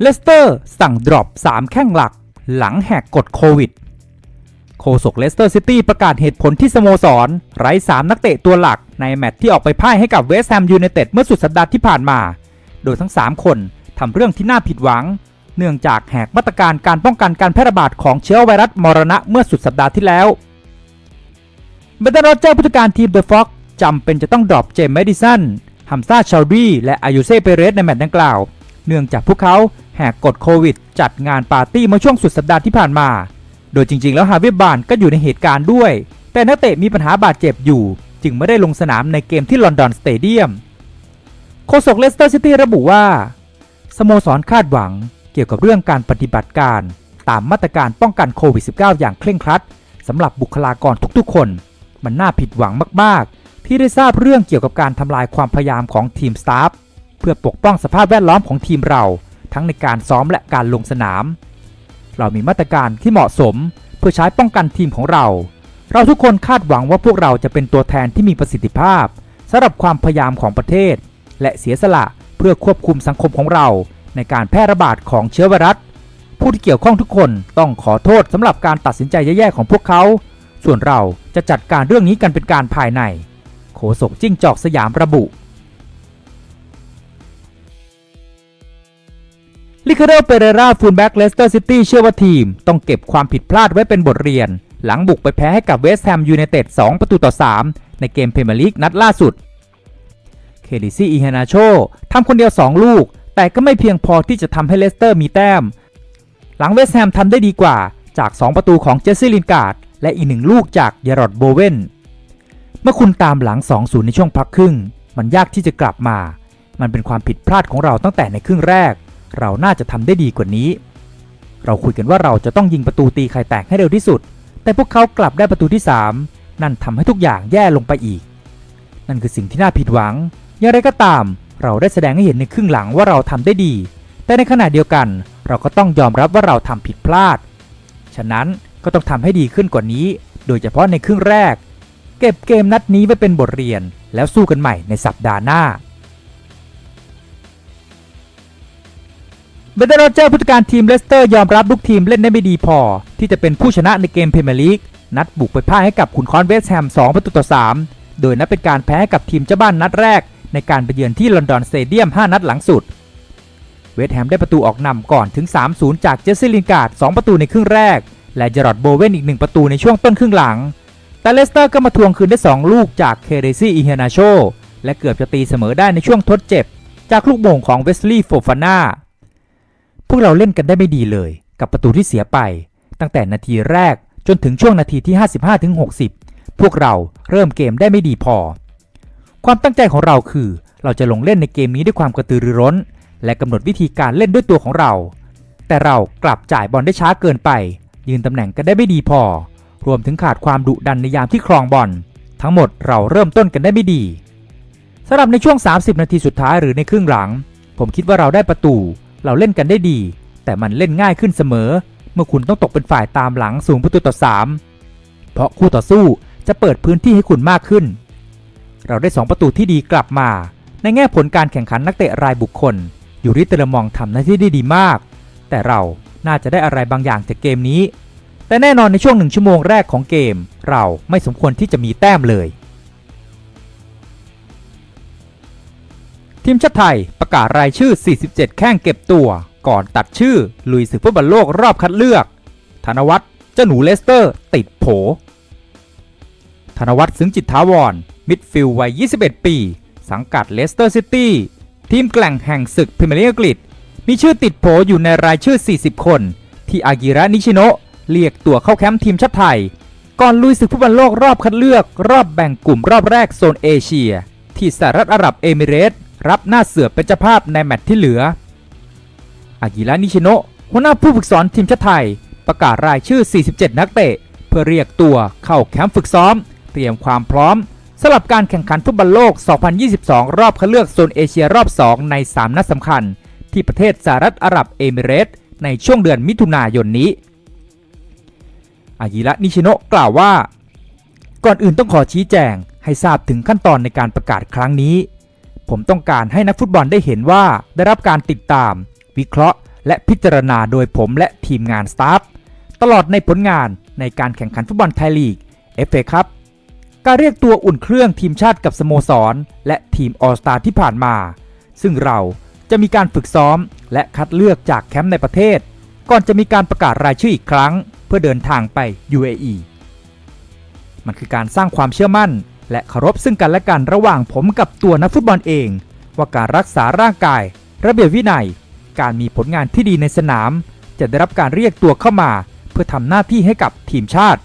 เลสเตอร์สั่งดรอป 3 แข้งหลัก หลังแหกกฎโควิดโฆษกเลสเตอร์ซิตี้ประกาศเหตุผลที่สโมสร ไร้ 3 นักเตะตัวหลักในแมตช์ที่ออกไปพ่ายให้กับเวสต์แฮมยูไนเต็ดเมื่อสุดสัปดาห์ที่ผ่านมา โดยทั้ง 3 คนทำเรื่องที่น่าผิดหวัง เนื่องจากแหกมาตรการการป้องกันการแพร่ระบาดของเชื้อไวรัสมรณะเมื่อสุดสัปดาห์ที่แล้วเบนเดนโรเจอร์ผู้จัดการทีมเดอะฟ็อกจำเป็นจะต้องดรอปเจมส์แมดิสันฮัมซาชารีและอายุเซ่เปเรสในแมตช์ดังกล่าว เนื่องจากพวกเขา แหกกฎโควิด จัดงานปาร์ตี้เมื่อช่วงสุดสัปดาห์ที่ผ่านมา โดยจริง ๆ แล้วฮาวิบานก็อยู่ในเหตุการณ์ด้วย แต่นักเตะมีปัญหาบาดเจ็บอยู่ จึงไม่ได้ลงสนามในเกมที่ลอนดอนสเตเดียมโฆษกเลสเตอร์ซิตี้ระบุว่า สโมสรคาดหวังเกี่ยวกับเรื่องการปฏิบัติการ ตามมาตรการป้องกันโควิด -19 อย่างเคร่งครัดสำหรับบุคลากรทุกๆ คน มันน่าผิดหวังมากๆ ที่ได้ทราบเรื่องเกี่ยวกับการทำลายความพยายามของทีมสตาฟเพื่อปกป้องสภาพแวดล้อมของทีมเรา ทั้งในการซ้อมและการลงสนาม เรามีมาตรการที่เหมาะสมเพื่อใช้ป้องกันทีมของเรา เราทุกคนคาดหวังว่าพวกเราจะเป็นตัวแทนที่มีประสิทธิภาพสำหรับความพยายามของประเทศ และเสียสละเพื่อควบคุมสังคมของเรา ในการแพร่ระบาดของเชื้อไวรัสผู้ที่เกี่ยวข้องทุกคนต้องขอโทษสำหรับการตัดสินใจแย่ๆของพวกเขา ส่วนเราจะจัดการเรื่องนี้กันเป็นการภายในโฆษกจิ้งจอกสยามระบุ ลิคาโดเปเรราฟูลแบ็กเลสเตอร์ซิตี้เชื่อว่าทีม ต้องเก็บความผิดพลาดไว้เป็นบทเรียน หลังบุกไปแพ้ให้กับเวสต์แฮมยูไนเต็ด2ประตูต่อ 3 ในเกมเพรีเมียร์ลีกนัดล่าสุด เคลิซี่อีเฮนาโชทำคนเดียว 2 ลูก แต่ก็ไม่เพียงพอที่จะทำให้เลสเตอร์มีแต้ม หลังเวสต์แฮมทำได้ดีกว่าจาก 2 ประตูของเจสซี่ลินการ์ดและอีกหนึ่งลูกจากเยรอดโบเวนเมื่อคุณตามหลัง 2-0 ในช่วงพักครึ่ง มันยากที่จะกลับมา มันเป็นความผิดพลาดของเราตั้งแต่ในครึ่งแรก เราน่าจะทำได้ดีกว่านี้ เราคุยกันว่าเราจะต้องยิงประตูตีไข่แตกให้เร็วที่สุด แต่พวกเขากลับได้ประตูที่ 3 นั่นทำให้ทุกอย่างแย่ลงไปอีก นั่นคือสิ่งที่น่าผิดหวัง อย่างไรก็ตาม เราได้แสดงให้เห็นในครึ่งหลังว่าเราทำได้ดี แต่ในขณะเดียวกัน เราก็ต้องยอมรับว่าเราทำผิดพลาด ฉะนั้นก็ต้องทำให้ดีขึ้นกว่านี้ โดยเฉพาะในครึ่งแรก เก็บเกมนัดนี้ไว้เป็นบทเรียน แล้วสู้กันใหม่ในสัปดาห์หน้า เบนเดอร์โรเจอร์ผู้จัดการทีมเลสเตอร์ยอมรับลูกทีมเล่นได้ไม่ดีพอ ที่จะเป็นผู้ชนะในเกมเพรีเมียร์ลีกนัดบุกไปพ่ายให้กับขุนค้อนเวสแฮม 2 ประตูต่อ 3 โดยนับเป็นการแพ้ให้กับทีมเจ้าบ้านนัดแรก ในการไปเยือนที่ลอนดอนสเตเดียม 5 นัดหลังสุด เวสแฮมได้ประตูออกนำก่อนถึง 3-0 จากเจสซี่ลินการ์ด 2 ประตูในครึ่งแรก และเจอรอดโบเวนอีก 1 ประตูในช่วงต้นครึ่งหลัง แต่เลสเตอร์ก็มาทวงคืนได้ 2 ลูกจากเคเรซี่อีเฮนาโชและเกือบจะตีเสมอได้ในช่วงทดเจ็บ จากลูกโมงของเวสลีย์โฟฟาน่า พวกเราเล่นกันได้ไม่ดีเลย กับประตูที่เสียไป ตั้งแต่นาทีแรกจนถึงช่วงนาทีที่ 55-60พวกเราเริ่มเกมได้ไม่ดีพอ ความตั้งใจของเราคือ เราจะลงเล่นในเกมนี้ด้วยความกระตือรือร้น และกำหนดวิธีการเล่นด้วยตัวของเรา แต่เรากลับจ่ายบอลได้ช้าเกินไป ยืนตำแหน่งกันได้ไม่ดีพอ รวมถึงขาดความดุดันในยามที่ครองบอลทั้งหมดเราเริ่มต้นกันได้ไม่ดีสำหรับในช่วง 30 นาทีสุดท้ายหรือในครึ่งหลัง ผมคิดว่าเราได้ประตู เราเล่นกันได้ดี แต่มันเล่นง่ายขึ้นเสมอ เมื่อคุณต้องตกเป็นฝ่ายตามหลังสูงประตูต่อ 3 เพราะคู่ต่อสู้จะเปิดพื้นที่ให้คุณมากขึ้น เราได้ 2 ประตูที่ดีกลับมา ในแง่ผลการแข่งขันนักเตะรายบุคคล อยู่ริเตอร์มองทำหน้าที่ได้ดีมาก แต่เราน่าจะได้อะไรบางอย่างจากเกมนี้ แต่แน่นอนในช่วงหนึ่งชั่วโมงแรกของเกม เราไม่สมควรที่จะมีแต้มเลย ทีมชาติไทยประกาศรายชื่อ 47 แข้งเก็บตัว ก่อนตัดชื่อ ลุยศึกฟุตบอลโลกรอบคัดเลือก ธนวัฒน์เจ้าหนูเลสเตอร์ ติดโผ ธนวัฒน์ซึ้งจิตถาวร มิดฟิลด์วัย 21 ปี สังกัดเลสเตอร์ซิตี้ ทีมแกล่งแห่งศึกพรีเมียร์ลีกอังกฤษ มีชื่อติดโผอยู่ในรายชื่อ 40 คน ที่อากิระนิชิโนะเรียกตัวเข้าแคมป์ทีมชาติไทย ก่อนลุยศึกฟุตบอลโลกรอบคัดเลือก รอบแบ่งกลุ่มรอบแรกโซนเอเชีย ที่สหรัฐอาหรับเอมิเรตส์ รับหน้าเสือเป็นเจ้าภาพในแมตช์ที่เหลือ อากิระนิชิโนะหัวหน้าผู้ฝึกสอนทีมชาติไทย ประกาศรายชื่อ 47 นักเตะ เพื่อเรียกตัวเข้าแคมป์ฝึกซ้อม เตรียมความพร้อมสำหรับการแข่งขันฟุตบอลโลก 2022 รอบคัดเลือกโซนเอเชียรอบ 2 ใน 3 นัดสำคัญ ที่ประเทศสหรัฐอาหรับเอมิเรตส์ในช่วงเดือนมิถุนายนนี้ อากิระนิชิโนะกล่าวว่า ก่อนอื่นต้องขอชี้แจงให้ทราบถึงขั้นตอนในการประกาศครั้งนี้ ผมต้องการให้นักฟุตบอลได้เห็นว่าได้รับการติดตาม วิเคราะห์ และพิจารณาโดยผมและทีมงานสตาฟตลอดในผลงานในการแข่งขันฟุตบอลไทยลีก FA ครับการเรียกตัวอุ่นเครื่องทีมชาติกับสโมสร และทีมออสตาที่ผ่านมา ซึ่งเราจะมีการฝึกซ้อม และคัดเลือกจากแคมป์ในประเทศ ก่อนจะมีการประกาศรายชื่ออีกครั้ง เพื่อเดินทางไป UAE มันคือการสร้างความเชื่อมั่น และเคารพซึ่งกันและกันระหว่างผมกับตัวนักฟุตบอลเอง ว่าการรักษาร่างกาย ระเบียบวินัย การมีผลงานที่ดีในสนาม จะได้รับการเรียกตัวเข้ามา เพื่อทำหน้าที่ให้กับทีมชาติ